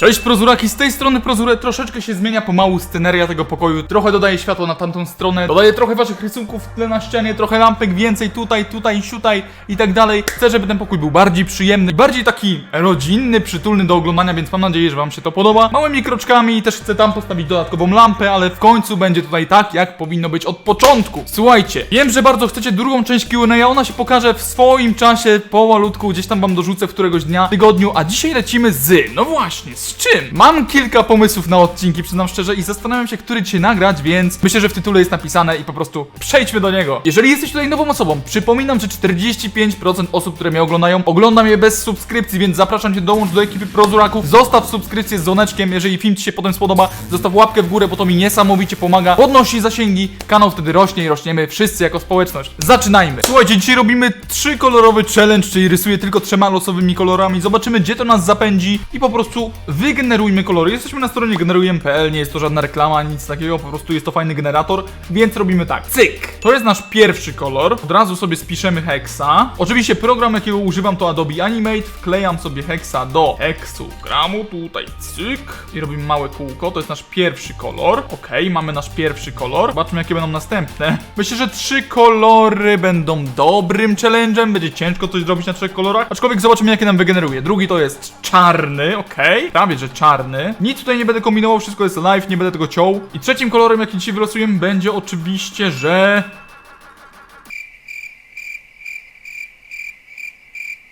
Cześć Prozuraki, z tej strony Prozure troszeczkę się zmienia pomału sceneria tego pokoju, trochę dodaję światło na tamtą stronę, dodaję trochę waszych rysunków w tle na ścianie, trochę lampek więcej tutaj, tutaj, siutaj i tak dalej. Chcę, żeby ten pokój był bardziej przyjemny, bardziej taki rodzinny, przytulny do oglądania, więc mam nadzieję, że wam się to podoba. Małymi kroczkami też chcę tam postawić dodatkową lampę, ale w końcu będzie tutaj tak, jak powinno być od początku. Słuchajcie, wiem, że bardzo chcecie drugą część Q&A, ona się pokaże w swoim czasie, powolutku, gdzieś tam wam dorzucę w któregoś dnia, tygodniu, a dzisiaj lecimy z, no właśnie, z czym? Mam kilka pomysłów na odcinki, przyznam szczerze, i zastanawiam się, który dzisiaj nagrać, więc myślę, że w tytule jest napisane i po prostu przejdźmy do niego. Jeżeli jesteś tutaj nową osobą, przypominam, że 45% osób, które mnie oglądają, ogląda mnie bez subskrypcji, więc zapraszam cię, dołącz do ekipy Prozuraków, zostaw subskrypcję z dzwoneczkiem, jeżeli film ci się potem spodoba, zostaw łapkę w górę, bo to mi niesamowicie pomaga, podnosi zasięgi, kanał wtedy rośnie i rośniemy wszyscy jako społeczność. Zaczynajmy! Słuchajcie, dzisiaj robimy trzykolorowy challenge, czyli rysuję tylko trzema losowymi kolorami, zobaczymy gdzie to nas zapędzi i po prostu wygenerujmy kolory. Jesteśmy na stronie generujemy.pl, nie jest to żadna reklama, nic takiego, po prostu jest to fajny generator, więc robimy tak. Cyk! To jest nasz pierwszy kolor, od razu sobie spiszemy hexa. Oczywiście program jakiego używam to Adobe Animate, wklejam sobie hexa do hexogramu, tutaj cyk i robimy małe kółko, to jest nasz pierwszy kolor. Okej, mamy nasz pierwszy kolor. Zobaczmy jakie będą następne. Myślę, że trzy kolory będą dobrym challenge'em, będzie ciężko coś zrobić na trzech kolorach, aczkolwiek zobaczymy jakie nam wygeneruje. Drugi to jest czarny, okej, prawie że czarny. Nic tutaj nie będę kombinował, wszystko jest live, nie będę tego ciął. I trzecim kolorem jaki dzisiaj wylosujemy będzie oczywiście, że...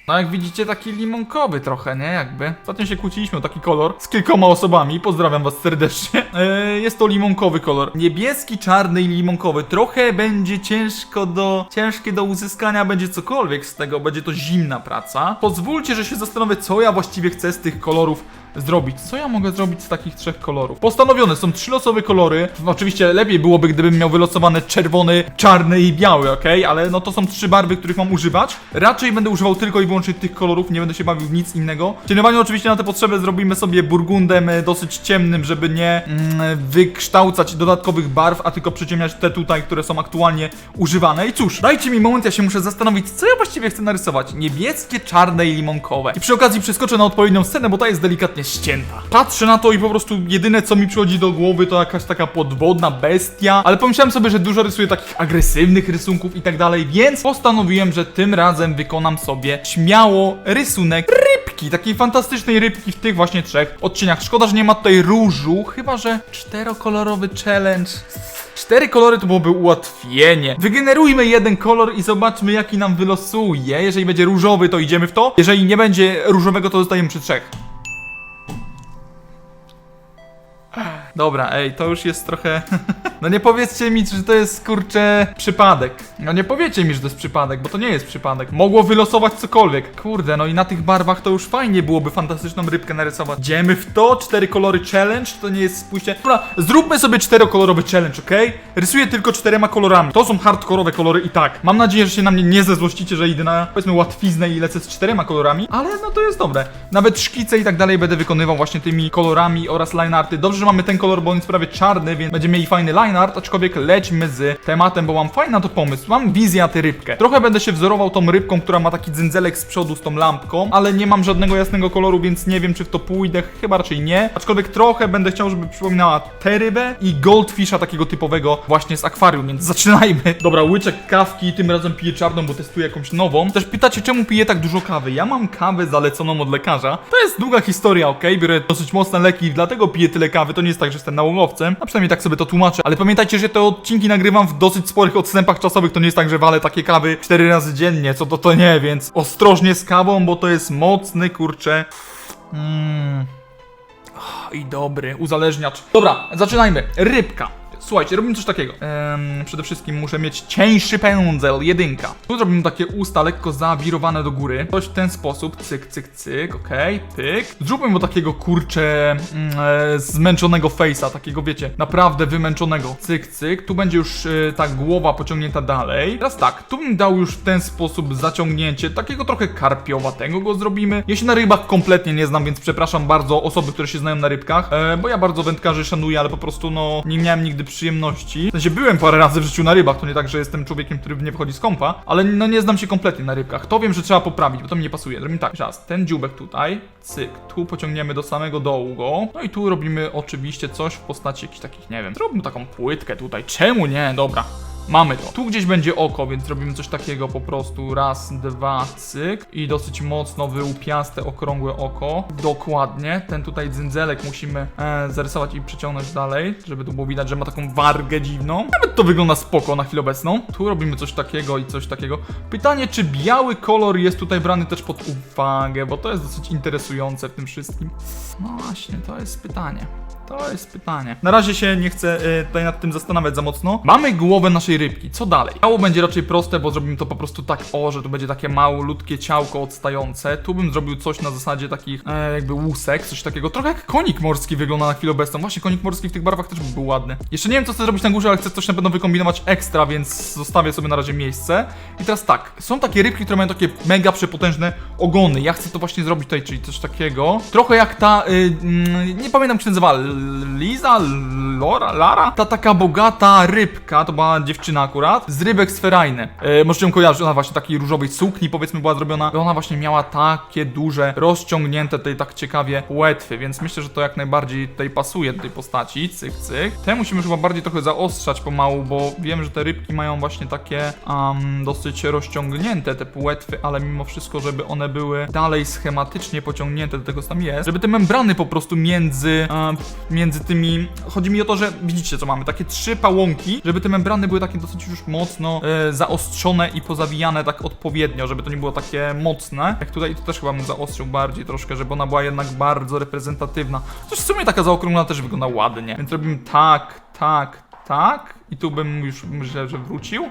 No jak widzicie taki limonkowy trochę, nie? Jakby. Ostatnio się kłóciliśmy o taki kolor z kilkoma osobami, pozdrawiam was serdecznie. Eee, jest to limonkowy kolor. Niebieski, czarny i limonkowy. Trochę będzie ciężko do... ciężkie do uzyskania będzie cokolwiek z tego, będzie to zimna praca. Pozwólcie, że się zastanowię, co ja właściwie chcę z tych kolorów zrobić. Co ja mogę zrobić z takich trzech kolorów? Postanowione są trzy losowe kolory. Oczywiście lepiej byłoby, gdybym miał wylosowane czerwony, czarny i biały, ok? Ale no to są trzy barwy, których mam używać. Raczej będę używał tylko i wyłącznie tych kolorów, nie będę się bawił w nic innego. Cieniowanie oczywiście na te potrzeby zrobimy sobie burgundem e, dosyć ciemnym, żeby nie mm, wykształcać dodatkowych barw, a tylko przyciemniać te tutaj, które są aktualnie używane. I cóż, dajcie mi moment, ja się muszę zastanowić, co ja właściwie chcę narysować. Niebieskie, czarne i limonkowe. I przy okazji przeskoczę na odpowiednią scenę, bo ta jest delikatnie ścięta. Patrzę na to i po prostu jedyne co mi przychodzi do głowy to jakaś taka podwodna bestia, ale pomyślałem sobie, że dużo rysuję takich agresywnych rysunków i tak dalej, więc postanowiłem, że tym razem wykonam sobie śmiało rysunek rybki, takiej fantastycznej rybki w tych właśnie trzech odcieniach. Szkoda, że nie ma tutaj różu, chyba że czterokolorowy challenge. Cztery kolory to byłoby ułatwienie. Wygenerujmy jeden kolor i zobaczmy jaki nam wylosuje. Jeżeli będzie różowy, to idziemy w to. Jeżeli nie będzie różowego, to zostajemy przy trzech. Dobra, ej, to już jest trochę. No nie powiedzcie mi, że to jest kurczę przypadek. No nie powiecie mi, że to jest przypadek, bo to nie jest przypadek. Mogło wylosować cokolwiek. Kurde, no i na tych barwach to już fajnie byłoby fantastyczną rybkę narysować. Idziemy w to, cztery kolory challenge, to nie jest spójrzcie. Dobra, zróbmy sobie czterokolorowy challenge, okej? Rysuję tylko czterema kolorami. To są hardkorowe kolory i tak. Mam nadzieję, że się na mnie nie zezłościcie, że idę na powiedzmy łatwiznę i lecę z czterema kolorami, ale no to jest dobre. Nawet szkice i tak dalej będę wykonywał właśnie tymi kolorami oraz line arty. Dobrze, że mamy ten kolor, bo on jest prawie czarny, więc będziemy mieli fajny line art, aczkolwiek lećmy z tematem, bo mam fajny na to pomysł. Mam wizję na tę rybkę. Trochę będę się wzorował tą rybką, która ma taki dzędzelek z przodu z tą lampką, ale nie mam żadnego jasnego koloru, więc nie wiem, czy w to pójdę. Chyba raczej nie. Aczkolwiek trochę będę chciał, żeby przypominała tę rybę i goldfisha takiego typowego właśnie z akwarium, więc zaczynajmy. Dobra, łyczek kawki, tym razem piję czarną, bo testuję jakąś nową. Też pytacie, czemu piję tak dużo kawy? Ja mam kawę zaleconą od lekarza. To jest długa historia, ok? Biorę dosyć mocne leki, dlatego piję tyle kawy. To nie jest tak, że jestem nałogowcem, a przynajmniej tak sobie to tłumaczę. Ale pamiętajcie, że te odcinki nagrywam w dosyć sporych odstępach czasowych. To nie jest tak, że walę takie kawy 4 razy dziennie, co to to nie, więc ostrożnie z kawą, bo to jest mocny, kurczę. Mmm. I dobry, uzależniacz. Dobra, zaczynajmy. Rybka. Słuchajcie, robimy coś takiego. Ehm, przede wszystkim muszę mieć cieńszy pędzel, jedynka. Tu zrobimy takie usta lekko zawirowane do góry. Coś w ten sposób, cyk, cyk, cyk, okej, pyk. Zróbmy mu takiego kurczę mm, e, zmęczonego face'a, takiego wiecie, naprawdę wymęczonego. Cyk, cyk. Tu będzie już e, ta głowa pociągnięta dalej. Teraz tak, tu bym dał już w ten sposób zaciągnięcie, takiego trochę karpiowatego go zrobimy. Ja się na rybach kompletnie nie znam, więc przepraszam bardzo osoby, które się znają na rybkach, e, bo ja bardzo wędkarzy szanuję, ale po prostu no nie miałem nigdy przyjemności. W sensie byłem parę razy w życiu na rybach, to nie tak, że jestem człowiekiem, który nie wychodzi z kąpa, ale no nie znam się kompletnie na rybkach. To wiem, że trzeba poprawić, bo to mi nie pasuje. Zrobimy tak, raz, ten dziubek tutaj, cyk, tu pociągniemy do samego dołu go, no i tu robimy oczywiście coś w postaci jakichś takich, nie wiem, zrobimy taką płytkę tutaj, czemu nie? Dobra. Mamy to. Tu gdzieś będzie oko, więc robimy coś takiego po prostu. Raz, dwa, cyk. I dosyć mocno wyłupiaste, okrągłe oko. Dokładnie. Ten tutaj dzędzelek musimy e, zarysować i przeciągnąć dalej, żeby tu było widać, że ma taką wargę dziwną. Nawet to wygląda spoko na chwilę obecną. Tu robimy coś takiego i coś takiego. Pytanie, czy biały kolor jest tutaj brany też pod uwagę, bo to jest dosyć interesujące w tym wszystkim. No właśnie, to jest pytanie. To jest pytanie. Na razie się nie chcę y, tutaj nad tym zastanawiać za mocno. Mamy głowę naszej rybki. Co dalej? Ciało będzie raczej proste, bo zrobimy to po prostu tak o, że tu będzie takie małolutkie ciałko odstające. Tu bym zrobił coś na zasadzie takich e, jakby łusek, coś takiego. Trochę jak konik morski wygląda na chwilę obecną. Właśnie konik morski w tych barwach też by był ładny. Jeszcze nie wiem co chcę zrobić na górze, ale chcę coś na pewno wykombinować ekstra, więc zostawię sobie na razie miejsce. I teraz tak, są takie rybki, które mają takie mega przepotężne ogony. Ja chcę to właśnie zrobić tutaj, czyli coś takiego. Trochę jak ta, y, mm, nie pamiętam jak się nazywa, L- Liza, Lora, Lara? Ta taka bogata rybka, to była dziewczyna akurat, z rybek sferajne. E, możecie ją kojarzyć, ona właśnie takiej różowej sukni powiedzmy była zrobiona. I ona właśnie miała takie duże, rozciągnięte tutaj tak ciekawie płetwy, więc myślę, że to jak najbardziej tutaj pasuje do tej postaci. Cyk, cyk. Te musimy chyba bardziej trochę zaostrzać pomału, bo wiem, że te rybki mają właśnie takie um, dosyć rozciągnięte te płetwy, ale mimo wszystko, żeby one były dalej schematycznie pociągnięte do tego, co tam jest, żeby te membrany po prostu między, um, między tymi... Chodzi mi o to, że widzicie co mamy, takie trzy pałąki, żeby te membrany były takie dosyć już mocno e, zaostrzone i pozawijane tak odpowiednio, żeby to nie było takie mocne. Jak tutaj to też chyba bym zaostrzył bardziej troszkę, żeby ona była jednak bardzo reprezentatywna. Chociaż w sumie taka zaokrąglona też wygląda ładnie. Więc robimy tak, tak, tak i tu bym już myślę, że wrócił.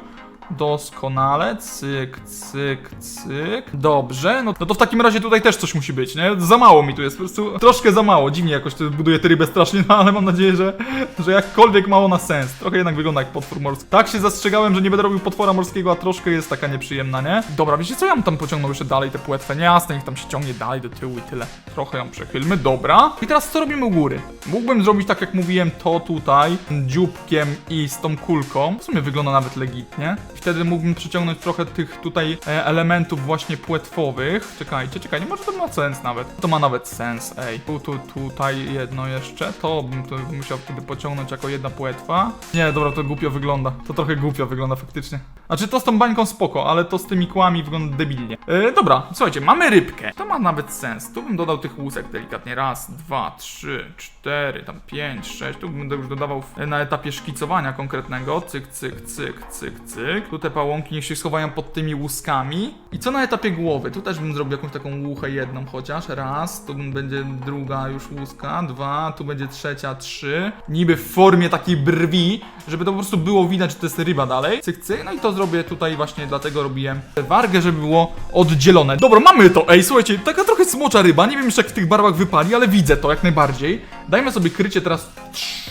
Doskonale, cyk, cyk, cyk. Dobrze, no, no to w takim razie tutaj też coś musi być, nie? Za mało mi tu jest, po prostu troszkę za mało. Dziwnie jakoś to buduję tę rybę strasznie, no ale mam nadzieję, że, że jakkolwiek mało na sens. Trochę jednak wygląda jak potwór morski. Tak się zastrzegałem, że nie będę robił potwora morskiego, a troszkę jest taka nieprzyjemna, nie? Dobra, wiecie co, ja bym tam pociągnął jeszcze dalej tę płetwę, nie jasne, niech tam się ciągnie dalej do tyłu i tyle. Trochę ją przechylmy, dobra. I teraz co robimy u góry? Mógłbym zrobić tak jak mówiłem, to tutaj, dzióbkiem i z tą kulką. W sumie wygląda nawet legitnie. Wtedy mógłbym przyciągnąć trochę tych tutaj e, elementów właśnie płetwowych. Czekajcie, czekajcie, może to ma sens nawet. To ma nawet sens, ej. Tu, tu, tutaj jedno jeszcze. To bym to musiał wtedy pociągnąć jako jedna płetwa. Nie, dobra, to głupio wygląda. To trochę głupio wygląda faktycznie. Znaczy to z tą bańką spoko, ale to z tymi kłami wygląda debilnie. E, dobra, słuchajcie, mamy rybkę. To ma nawet sens. Tu bym dodał tych łusek delikatnie. Raz, dwa, trzy, cztery, tam pięć, sześć. Tu bym już dodawał na etapie szkicowania konkretnego. Cyk, cyk, cyk, cyk, cyk. Tu te pałąki niech się schowają pod tymi łuskami. I co na etapie głowy? Tu też bym zrobił jakąś taką łuchę jedną chociaż. Raz, tu będzie druga już łuska. Dwa, tu będzie trzecia, trzy. Niby w formie takiej brwi, żeby to po prostu było widać, że to jest ryba dalej. Cyk, cyk. No i to zrobię tutaj właśnie, dlatego robiłem wargę, żeby było oddzielone. Dobra, mamy to. Ej, słuchajcie, taka trochę smocza ryba. Nie wiem jeszcze jak w tych barwach wypali, ale widzę to jak najbardziej. Dajmy sobie krycie teraz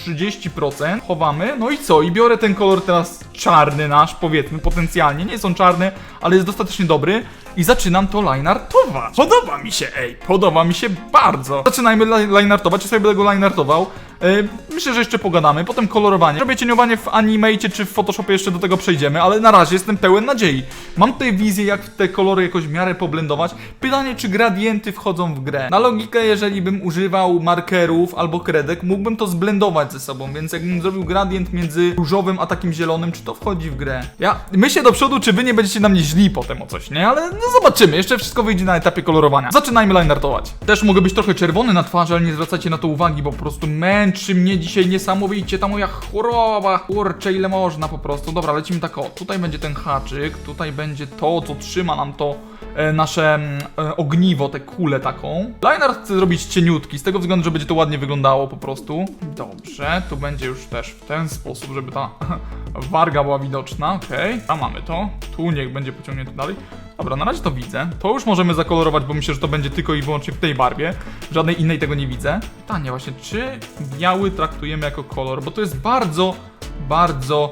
30%. Chowamy. No i co? I biorę ten kolor teraz czarny nasz, powiedzmy, potencjalnie. Nie jest on czarny, ale jest dostatecznie dobry. I zaczynam to lineartować. Podoba mi się, ej, podoba mi się bardzo. Zaczynajmy li- lineartować, ja sobie będę go lineartował. Yy, myślę, że jeszcze pogadamy. Potem kolorowanie. Robię cieniowanie w Animate czy w Photoshopie jeszcze do tego przejdziemy, ale na razie jestem pełen nadziei. Mam tutaj wizję, jak te kolory jakoś w miarę poblendować. Pytanie, czy gradienty wchodzą w grę. Na logikę, jeżeli bym używał markerów albo kredek, mógłbym to zblendować ze sobą, więc jakbym zrobił gradient między różowym a takim zielonym, czy to wchodzi w grę? Ja myślę do przodu, czy wy nie będziecie na mnie źli potem o coś, nie? Ale no zobaczymy, jeszcze wszystko wyjdzie na etapie kolorowania. Zaczynajmy lineartować. Też mogę być trochę czerwony na twarzy, ale nie zwracajcie na to uwagi, bo po prostu męczy mnie dzisiaj niesamowicie ta moja choroba. Kurczę, ile można po prostu. Dobra, lecimy tak o. Tutaj będzie ten haczyk, tutaj będzie to, co trzyma nam to nasze mm, e, ogniwo, tę kulę taką. Liner chcę zrobić cieniutki, z tego względu, że będzie to ładnie wyglądało po prostu. Dobrze, tu będzie już też w ten sposób, żeby ta warga była widoczna, okej. A mamy to. Tu niech będzie pociągnięty dalej. Dobra, na razie to widzę. To już możemy zakolorować, bo myślę, że to będzie tylko i wyłącznie w tej barwie. W żadnej innej tego nie widzę. Pytanie właśnie, czy biały traktujemy jako kolor? Bo to jest bardzo, bardzo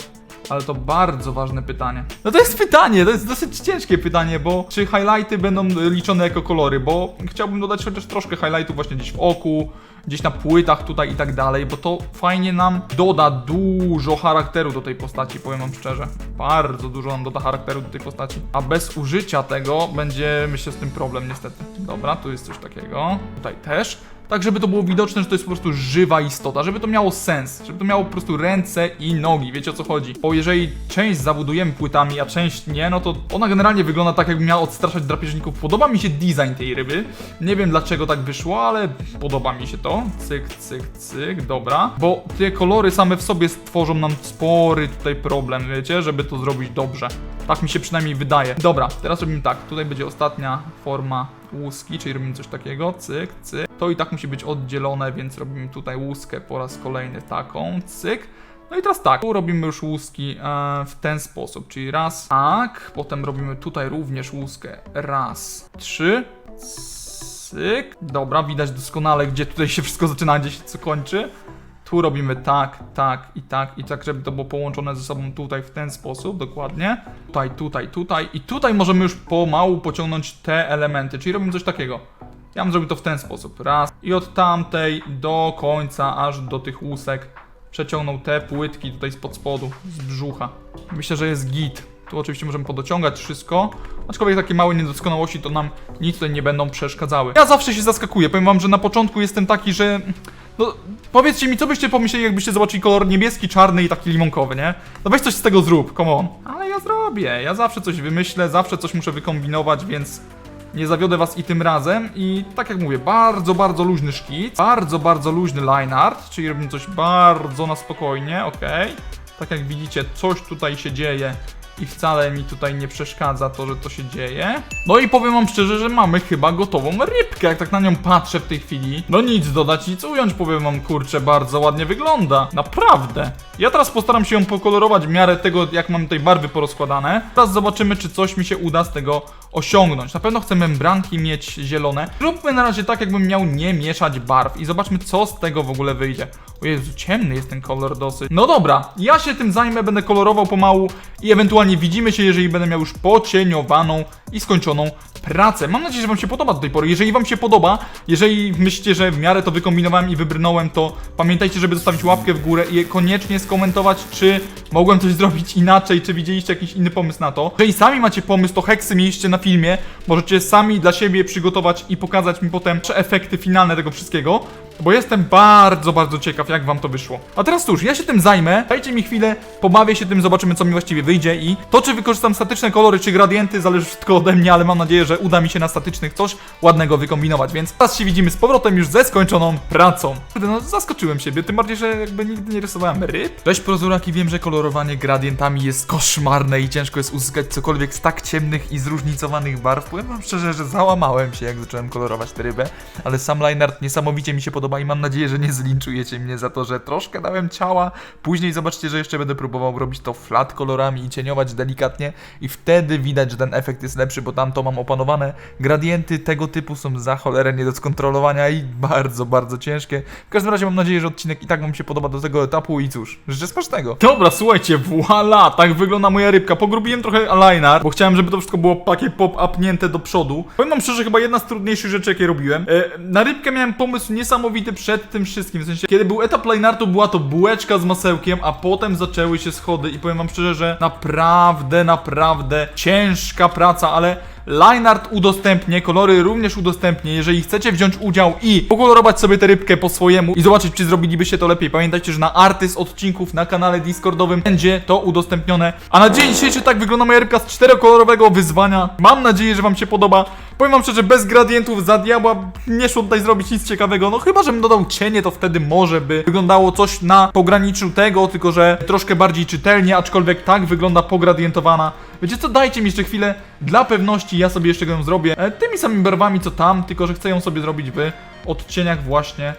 Ale to bardzo ważne pytanie. No to jest pytanie, to jest dosyć ciężkie pytanie, bo czy highlighty będą liczone jako kolory, bo chciałbym dodać chociaż troszkę highlightów właśnie gdzieś w oku, gdzieś na płytach tutaj i tak dalej, bo to fajnie nam doda dużo charakteru do tej postaci, powiem wam szczerze. Bardzo dużo nam doda charakteru do tej postaci. A bez użycia tego będzie, myślę, z tym problem niestety. Dobra, tu jest coś takiego. Tutaj też. Tak, żeby to było widoczne, że to jest po prostu żywa istota, żeby to miało sens, żeby to miało po prostu ręce i nogi, wiecie o co chodzi. Bo jeżeli część zabudujemy płytami, a część nie, no to ona generalnie wygląda tak, jakby miała odstraszać drapieżników. Podoba mi się design tej ryby. Nie wiem dlaczego tak wyszło, ale podoba mi się to. Cyk, cyk, cyk, dobra. Bo te kolory same w sobie stworzą nam spory tutaj problem, wiecie, żeby to zrobić dobrze. Tak mi się przynajmniej wydaje. Dobra, teraz robimy tak. Tutaj będzie ostatnia forma łuski, czyli robimy coś takiego, cyk, cyk. To i tak musi być oddzielone, więc robimy tutaj łuskę po raz kolejny taką, cyk. No i teraz tak, tu robimy już łuski e, w ten sposób, czyli raz, tak, potem robimy tutaj również łuskę, raz, trzy, cyk. Dobra, widać doskonale, gdzie tutaj się wszystko zaczyna, gdzie się co kończy. Tu robimy tak, tak i tak i tak, żeby to było połączone ze sobą tutaj w ten sposób, dokładnie. Tutaj, tutaj, tutaj i tutaj możemy już pomału pociągnąć te elementy, czyli robimy coś takiego. Ja bym zrobił to w ten sposób, raz i od tamtej do końca, aż do tych łusek przeciągnął te płytki tutaj spod spodu, z brzucha. Myślę, że jest git. Tu oczywiście możemy podociągać wszystko, aczkolwiek takie małe niedoskonałości to nam nic tutaj nie będą przeszkadzały. Ja zawsze się zaskakuję, powiem wam, że na początku jestem taki, że... No, powiedzcie mi, co byście pomyśleli, jakbyście zobaczyli kolor niebieski, czarny i taki limonkowy, nie? No weź coś z tego zrób, come on. Ale ja zrobię, ja zawsze coś wymyślę, zawsze coś muszę wykombinować, więc nie zawiodę was i tym razem. I tak jak mówię, bardzo, bardzo luźny szkic, bardzo, bardzo luźny line art, czyli robimy coś bardzo na spokojnie, okej. Tak jak widzicie, coś tutaj się dzieje i wcale mi tutaj nie przeszkadza to, że to się dzieje. No i powiem wam szczerze, że mamy chyba gotową rybkę, jak tak na nią patrzę w tej chwili. No nic dodać, nic ująć, powiem wam, kurczę, bardzo ładnie wygląda. Naprawdę. Ja teraz postaram się ją pokolorować w miarę tego, jak mam tutaj barwy porozkładane. Teraz zobaczymy, czy coś mi się uda z tego osiągnąć. Na pewno chcę membranki mieć zielone. Zróbmy na razie tak, jakbym miał nie mieszać barw i zobaczmy, co z tego w ogóle wyjdzie. O Jezu, ciemny jest ten kolor dosyć. No dobra, ja się tym zajmę, będę kolorował pomału i ewentualnie widzimy się, jeżeli będę miał już pocieniowaną i skończoną pracę. Mam nadzieję, że wam się podoba do tej pory. Jeżeli wam się podoba, jeżeli myślicie, że w miarę to wykombinowałem i wybrnąłem, to pamiętajcie, żeby zostawić łapkę w górę i koniecznie skomentować, czy mogłem coś zrobić inaczej, czy widzieliście jakiś inny pomysł na to. Jeżeli sami macie pomysł, to heksy mieliście na filmie, możecie sami dla siebie przygotować i pokazać mi potem efekty finalne tego wszystkiego. Bo jestem bardzo, bardzo ciekaw, jak wam to wyszło. A teraz cóż, ja się tym zajmę. Dajcie mi chwilę, pobawię się tym, zobaczymy, co mi właściwie wyjdzie. I to, czy wykorzystam statyczne kolory, czy gradienty, zależy wszystko ode mnie, ale mam nadzieję, że uda mi się na statycznych coś ładnego wykombinować. Więc teraz się widzimy z powrotem już ze skończoną pracą. No zaskoczyłem siebie, tym bardziej, że jakby nigdy nie rysowałem ryb. Cześć prozuraki, wiem, że kolorowanie gradientami jest koszmarne i ciężko jest uzyskać cokolwiek z tak ciemnych i zróżnicowanych barw. Powiem wam szczerze, że załamałem się, jak zacząłem kolorować tę rybę, ale sam line art niesamowicie mi się podoba i mam nadzieję, że nie zlinczujecie mnie za to, że troszkę dałem ciała. Później zobaczcie, że jeszcze będę próbował robić to flat kolorami i cieniować delikatnie i wtedy widać, że ten efekt jest lepszy, bo tam to mam opanowane. Gradienty tego typu są za cholerę nie do skontrolowania i bardzo, bardzo ciężkie. W każdym razie mam nadzieję, że odcinek i tak wam się podoba do tego etapu i cóż, życzę smacznego. Dobra, słuchajcie, voila, tak wygląda moja rybka. Pogrubiłem trochę line bo chciałem, żeby to wszystko było takie pop-upnięte do przodu. Powiem wam szczerze, chyba jedna z trudniejszych rzeczy, jakie robiłem. E, na rybkę miałem pomysł niesamowity przed tym wszystkim, w sensie, kiedy był etap line artu, była to bułeczka z masełkiem, a potem zaczęły się schody i powiem wam szczerze, że naprawdę, naprawdę ciężka praca, ale Line art udostępnię, kolory również udostępnię. Jeżeli chcecie wziąć udział i pokolorować sobie tę rybkę po swojemu i zobaczyć, czy zrobilibyście to lepiej, pamiętajcie, że na arty z odcinków na kanale Discordowym będzie to udostępnione. A na dzień dzisiejszy tak wygląda moja rybka z czterokolorowego wyzwania. Mam nadzieję, że Wam się podoba. Powiem Wam szczerze, bez gradientów za diabła nie szło tutaj zrobić nic ciekawego. No chyba, żebym dodał cienie, to wtedy może by wyglądało coś na pograniczu tego, tylko że troszkę bardziej czytelnie, aczkolwiek tak wygląda pogradientowana. Wiecie co, dajcie mi jeszcze chwilę, dla pewności ja sobie jeszcze ją zrobię e, tymi samymi barwami co tam, tylko że chcę ją sobie zrobić w odcieniach właśnie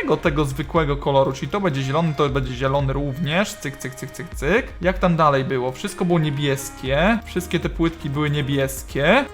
tego, tego zwykłego koloru, czyli to będzie zielony, to będzie zielony również, cyk, cyk, cyk, cyk, cyk. Jak tam dalej było? Wszystko było niebieskie, wszystkie te płytki były niebieskie.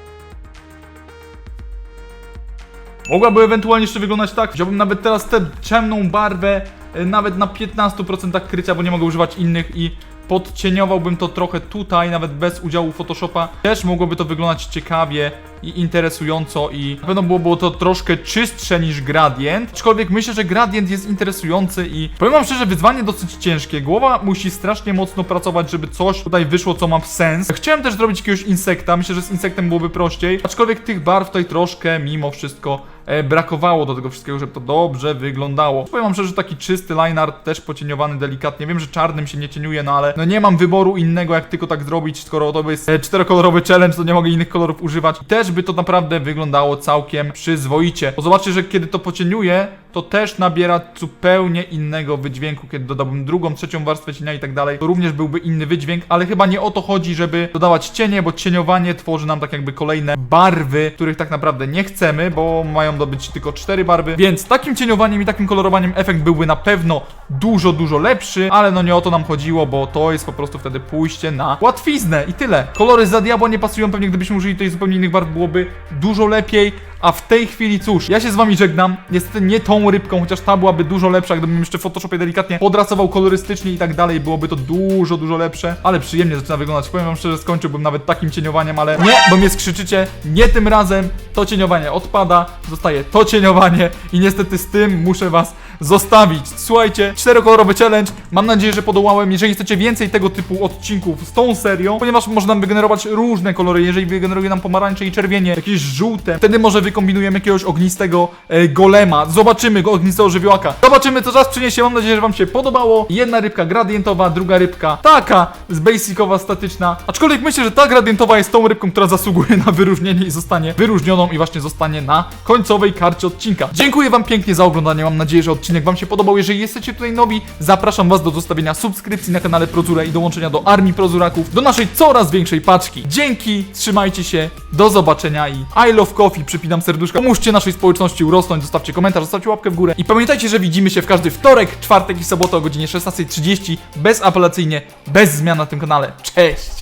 Mogłaby ewentualnie jeszcze wyglądać tak, wziąłbym nawet teraz tę ciemną barwę, e, nawet na 15% krycia, bo nie mogę używać innych i podcieniowałbym to trochę tutaj, nawet bez udziału Photoshopa, też mogłoby to wyglądać ciekawie i interesująco i na pewno byłoby to troszkę czystsze niż gradient. Aczkolwiek myślę, że gradient jest interesujący i powiem wam szczerze, wyzwanie dosyć ciężkie. Głowa musi strasznie mocno pracować, żeby coś tutaj wyszło, co ma sens. Chciałem też zrobić jakiegoś insekta, myślę, że z insektem byłoby prościej. Aczkolwiek tych barw tutaj troszkę mimo wszystko brakowało do tego wszystkiego, żeby to dobrze wyglądało. Powiem wam szczerze, że taki czysty line art, też pocieniowany delikatnie. Wiem, że czarnym się nie cieniuje, no ale no nie mam wyboru innego, jak tylko tak zrobić, skoro to jest e, czterokolorowy challenge, to nie mogę innych kolorów używać. Też by to naprawdę wyglądało całkiem przyzwoicie. Bo zobaczcie, że kiedy to pocieniuję, to też nabiera zupełnie innego wydźwięku, kiedy dodałbym drugą, trzecią warstwę cienia i tak dalej, to również byłby inny wydźwięk, ale chyba nie o to chodzi, żeby dodawać cienie, bo cieniowanie tworzy nam tak jakby kolejne barwy, których tak naprawdę nie chcemy, bo mają dobyć tylko cztery barwy, więc takim cieniowaniem i takim kolorowaniem efekt byłby na pewno dużo, dużo lepszy, ale no nie o to nam chodziło, bo to jest po prostu wtedy pójście na łatwiznę i tyle. Kolory za diabła nie pasują, pewnie gdybyśmy użyli tutaj zupełnie innych barw byłoby dużo lepiej, a w tej chwili cóż, ja się z wami żegnam, niestety nie tą rybką, chociaż ta byłaby dużo lepsza, gdybym jeszcze w Photoshopie delikatnie podrasował kolorystycznie i tak dalej, byłoby to dużo, dużo lepsze, ale przyjemnie zaczyna wyglądać, powiem wam szczerze, skończyłbym nawet takim cieniowaniem, ale nie, bo mnie skrzyczycie, nie tym razem, to cieniowanie odpada, zostaje to cieniowanie. I niestety z tym muszę was zostawić. Słuchajcie, czterokolorowy challenge, mam nadzieję, że podołałem, jeżeli chcecie więcej tego typu odcinków z tą serią, ponieważ można wygenerować różne kolory, jeżeli wygeneruje nam pomarańcze i czerwienie, jakieś żółte, wtedy może wykombinujemy jakiegoś ognistego e, golema, zobaczymy go, ognistego żywiołaka, zobaczymy co czas przyniesie, mam nadzieję, że wam się podobało. Jedna rybka gradientowa, druga rybka taka, z basicowa, statyczna, aczkolwiek myślę, że ta gradientowa jest tą rybką, która zasługuje na wyróżnienie i zostanie wyróżnioną i właśnie zostanie na końcowej karcie odcinka. Dziękuję wam pięknie za oglądanie, mam nadzieję, że odcinek wam się podobał, jeżeli jesteście tutaj nowi, zapraszam was do zostawienia subskrypcji na kanale Prozura i dołączenia do armii Prozuraków, do naszej coraz większej paczki. Dzięki, trzymajcie się, do zobaczenia i I love coffee, przypinam serduszka. Pomóżcie naszej społeczności urosnąć, zostawcie komentarz, zostawcie łapkę w górę i pamiętajcie, że widzimy się w każdy wtorek, czwartek i sobotę o godzinie 16.30, bezapelacyjnie, bez zmian na tym kanale. Cześć!